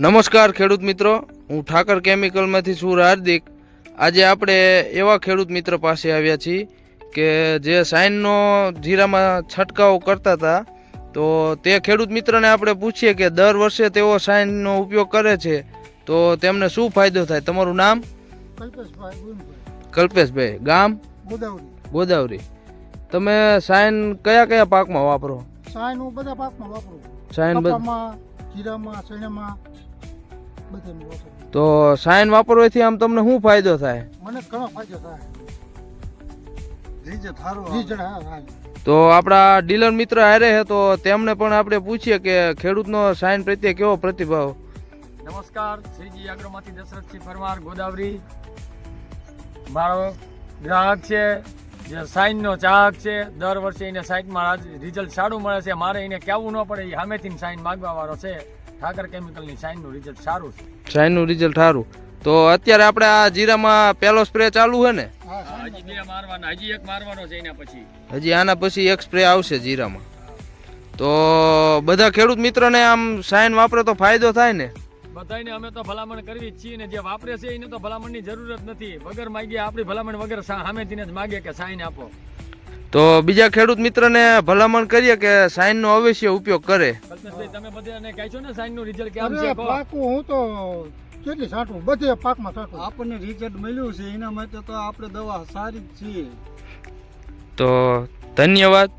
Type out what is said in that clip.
નમસ્કાર ખેડૂત મિત્રો. હું ઠાકર કેમિકલમાંથી છું હાર્દિક. આજે આપણે એવા ખેડૂત મિત્ર પાસે આવ્યા છીએ કે જે સાઇનનો જીરામાં છંટકાવ કરતા હતા. તો તે ખેડૂત મિત્રને આપણે પૂછીએ કે દર વર્ષે તેઓ સાઇનનો ઉપયોગ કરે છે. તો તેમને શું ફાયદો થાય? તમારું નામ? કલ્પેશભાઈ ગામ? ગોદાવરી. ગોદાવરી. તમે સાઇન કયા કયા પાકમાં વાપરો? સાઇન હું બધા પાકમાં વાપરું. સાઇન જીરામાં ચણામાં તો સાઇન વાપરવાથી આમ તમને શું ફાયદો થાય? મને ઘણો ફાયદો થાય. હા હા. તો આપણા ડીલર મિત્ર હારે છે તો તેમને પણ આપણે પૂછીએ કે ખેડૂતનો સાઇન પ્રત્યે કેવો પ્રતિભાવ? નમસ્કાર શ્રીજી આગ્રોમાંથી દશરથસિંહ પરમાર ગોદાવરી. મારો ગ્રાહક છે જે સાઈનનો ચાહક છે દર વર્ષે એને સાઇનમાં રિઝલ્ટ સારું મળે છે. મારે એને કહેવું ન પડે એ સામેથી સાઇન માગવા વાળો છે. ઠાકર કેમિકલની સાઈનનું રિઝલ્ટ સારું છે. સાઇનનું રિઝલ્ટ સારું. તો અત્યારે આપણે આ જીરામાં પહેલો સ્પ્રે ચાલુ છે ને? હજી બે મારવાનો હજી એક મારવાનો છે એના પછી. હજી આના પછી એક સ્પ્રે આવશે જીરામાં. તો બધા ખેડૂત મિત્રોને આમ સાઇન વાપરે તો ફાયદો થાય ને? બધાને અમે તો ભલામણ કરવી જ છીએ ને જે વાપરે છે એને તો ભલામણની જરૂરત નથી. વગર માગીએ આપણી ભલામણ વગર સામેથી સામેથીને જ માગે કે સાઈન આપો. તો બીજા ખેડૂત મિત્રને ભલામણ કરીએ કે સાઇનનો અવશ્ય ઉપયોગ કરે. તમે બધાને ને રિઝલ્ટ કેમ છે કહો. પાકું હું તો કેટલી છાંટું? બધે પાકમાં છાંટું. આપણને રિઝલ્ટ મળ્યું છે એના માટે તો આપણે દવા સારી જ છીએ. તો ધન્યવાદ.